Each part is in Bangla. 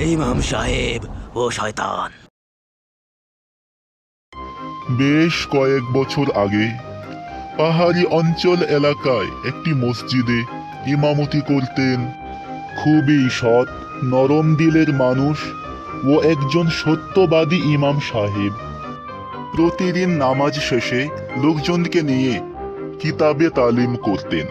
ইমাম সাহেব ও শয়তান। বেশ কয়েক বছর আগে পাহাড়ি অঞ্চল এলাকায় একটি মসজিদে ইমামতি করতেন। খুবই সৎ, নরম দিলের মানুষ ও একজন সত্যবাদী ইমাম সাহেব। প্রতিদিন নামাজ শেষে লোকজনকে নিয়ে কিতাবে তালিম করতেন।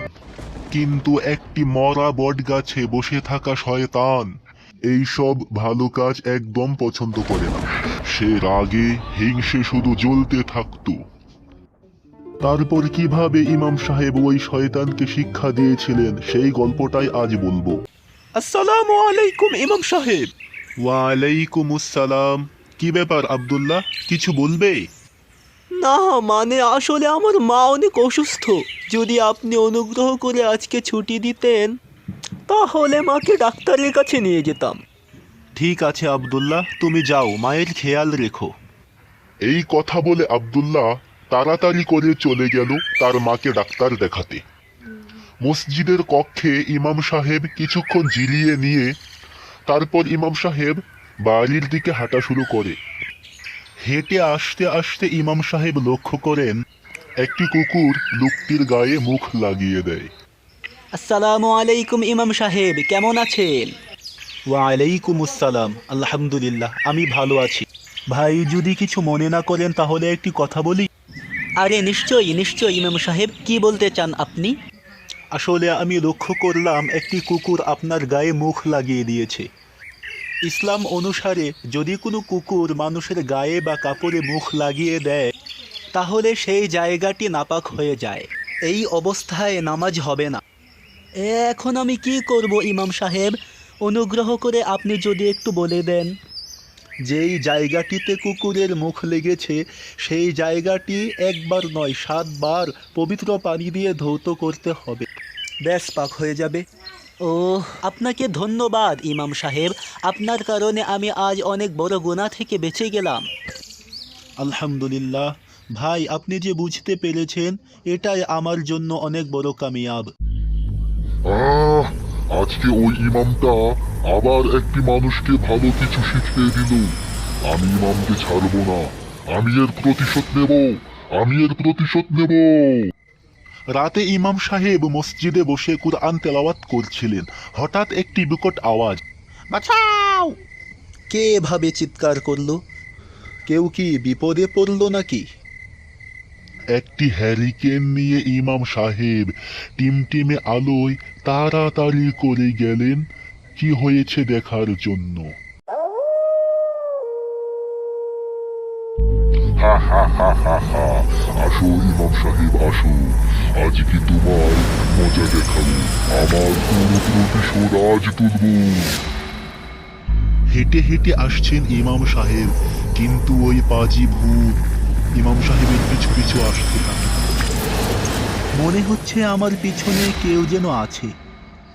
কিন্তু একটি মরা বট গাছে বসে থাকা শয়তান এইসব ভালো কাজ একদম পছন্দ করে না। সে রাগে হিংসে শুধু জ্বলতে থাকতো। তারপর কীভাবে ইমাম সাহেব ওই শয়তানকে শিক্ষা দিয়েছিলেন সেই গল্পটাই আজ বলব। আসসালামু আলাইকুম ইমাম সাহেব। ওয়ালাইকুম আসসালাম কি ব্যাপার আব্দুল্লাহ কিছু বলবে? না মানে আসলে আমার মা অনেক অসুস্থ। যদি আপনি অনুগ্রহ করে আজকে ছুটি দিতেন। তাহলে মাকে ডাক্তারের কাছে নিয়ে যেতাম। ঠিক আছে আব্দুল্লাহ। তুমি যাও মায়ের খেয়াল রেখো। এই কথা বলে আব্দুল্লাহ তাড়াতাড়ি করে চলে গেল তার মাকে ডাক্তার দেখাতে। মসজিদের কক্ষে ইমাম সাহেব কিছুক্ষণ জিলিয়ে নিয়ে তারপর ইমাম সাহেব বাড়ির দিকে হাঁটা শুরু করে। হেঁটে আসতে আসতে ইমাম সাহেব লক্ষ্য করেন একটি কুকুর লোকটির গায়ে মুখ লাগিয়ে দেয়। আসসালামু আলাইকুম ইমাম সাহেব কেমন আছেন? ওয়ালাইকুম আসসালাম আলহামদুলিল্লাহ আমি ভালো আছি। ভাই যদি কিছু মনে না করেন তাহলে একটি কথা বলি। আরে নিশ্চয়ই নিশ্চয়ই ইমাম সাহেব কি বলতে চান আপনি? আসলে আমি লক্ষ্য করলাম একটি কুকুর আপনার গায়ে মুখ লাগিয়ে দিয়েছে। ইসলাম অনুসারে যদি কোনো কুকুর মানুষের গায়ে বা কাপড়ে মুখ লাগিয়ে দেয় তাহলে সেই জায়গাটি নাপাক হয়ে যায়। এই অবস্থায় নামাজ হবে না। এখন আমি কি করব ইমাম সাহেব? অনুগ্রহ করে আপনি যদি একটু বলে দেন। যেই জায়গাটিতে কুকুরের মুখ লেগেছে সেই জায়গাটি একবার নয় সাতবার পবিত্র পানি দিয়ে ধৌত করতে হবে। ব্যাস পাক হয়ে যাবে। ও আপনাকে ধন্যবাদ ইমাম সাহেব। আপনার কারণে আমি আজ অনেক বড় গোনা থেকে বেঁচে গেলাম। আলহামদুলিল্লাহ। ভাই আপনি যে বুঝতে পেরেছেন এটাই আমার জন্য অনেক বড় কামিয়াব। আহ আজকে ওই ইমামটা আবার একটি মানুষকে ভালো কিছু শিখিয়ে দিল। আমি ইমামকে ছাড়বো না। আমি এর প্রতিশোধ নেব। আমি এর প্রতিশোধ নেব। রাতে ইমাম সাহেব মসজিদে বসে কুরআন তেলাওয়াত করছিলেন। হঠাৎ একটি বিকট আওয়াজ বাঁচাও! কে এভাবে চিৎকার করল? কেউ কি বিপদে পড়ল নাকি? একটি হ্যারিকেন নিয়ে ইমাম সাহেব টিমটিমে আলোয় তাড়াতাড়ি করে গেলেন কি হয়েছে দেখার জন্য? হা হা হা হা হা আসো ইমাম সাহেব আসো। আজকে তোমার মজা দেখাবো আমার পুরো প্রতিশোধ আজ তুলবো। হেঁটে হেঁটে আসছেন ইমাম সাহেব কিন্তু ওই পাজি ভূত ইমাম সাহেবের পিছু পিছু আসতে থাকে। মনে হচ্ছে আমার পিছনে কেউ যেন আছে।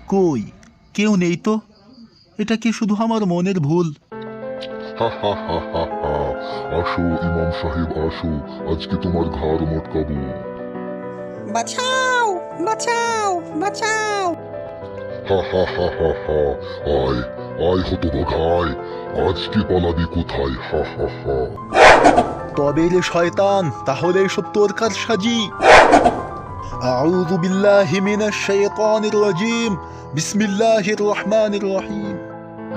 কই? কেউ নেই তো? এটা কি শুধু আমার মনের ভুল? হা হা হা হা হা। আসো ইমাম সাহেব আসো। আজকে তোমার ঘাড় মটকাবো। বাঁচাও বাঁচাও বাঁচাও। হা হা হা হা হা। আয় আয় হতো আজকে পালাবি কোথায়? হা হা হা। তবে রে শয়তান তাহলে এসব তোর কার সাজি। আউযু বিল্লাহি মিনাশ শাইতানির রাজিম। বিসমিল্লাহির রহমানির রহিম।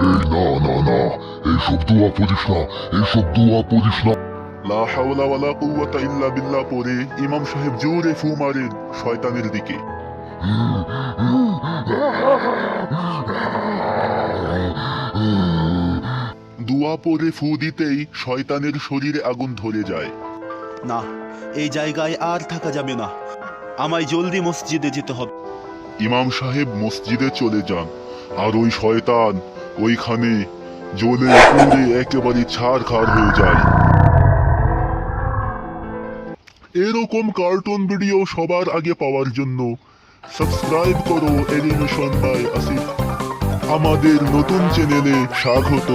এই না না না এইসব দোয়া পড়িস না এইসব দোয়া পড়িস না। লা হাওলা ওয়ালা কুওয়াতা ইল্লা বিল্লাহ পরে ইমাম সাহেব জোরে ফু মারেন শয়তানের দিকে। পরে ফু দিতেই শয়তানের শরীরে আগুন ধরে যায়। না এই জায়গায় আর থাকা যাবে না। আমায় জলদি মসজিদে যেতে হবে। ইমাম সাহেব মসজিদে চলে যান। আর ওই শয়তান ওইখানে জ্বলে পুড়ে একেবারে ছাড় খাড় হয়ে যায়। এরকম কার্টুন ভিডিও সবার আগে পাওয়ার জন্য সাবস্ক্রাইব করো এলিমিশন বাই আসিফ। আমাদের নতুন চ্যানেলে স্বাগত